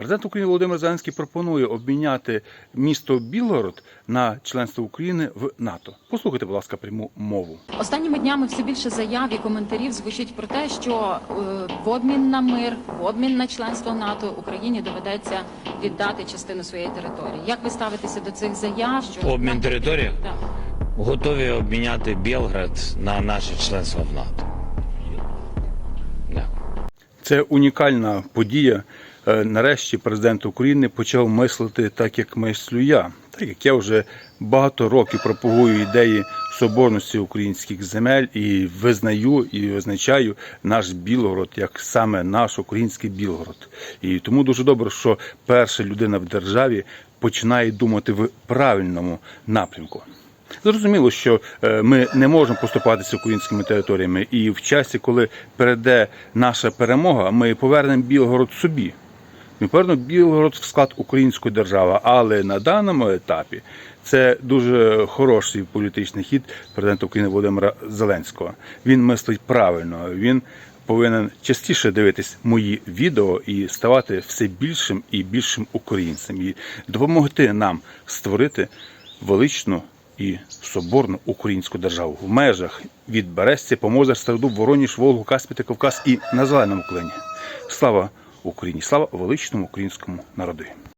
Президент України Володимир Зеленський пропонує обміняти місто Білгород на членство України в НАТО. Послухайте, будь ласка, пряму мову. Останніми днями все більше заяв і коментарів звучить про те, що е, в обмін на мир, в обмін на членство НАТО Україні доведеться віддати частину своєї території. Як ви ставитеся до цих заяв? Що Обмін території? Так. Готові обміняти Білград на наше членство в НАТО. Це унікальна подія. Е, Нарешті президент України почав мислити так, як мислю я. Так як я вже багато років пропагую ідеї соборності українських земель і визнаю і визначаю наш Білгород як саме наш український Білгород. І тому дуже добре, що перша людина в державі починає думати в правильному напрямку. Зрозуміло, що е, ми не можемо поступатися українськими територіями, і в часі, коли перейде наша перемога, ми повернемо Білгород собі. Повернемо Білгород склад української держави, але на даному етапі це дуже хороший політичний хід президента України Володимира Зеленського. Він мислить правильно. Він повинен частіше дивитись мої відео і ставати все більшим і більшим українцем, і допомогти нам створити величну і соборну українську державу в межах від Берестя, Помозер, Стародуб, Вороніж, Волгу, Каспій та Кавказ і на зеленому клині. Слава Україні! Слава величному українському народу!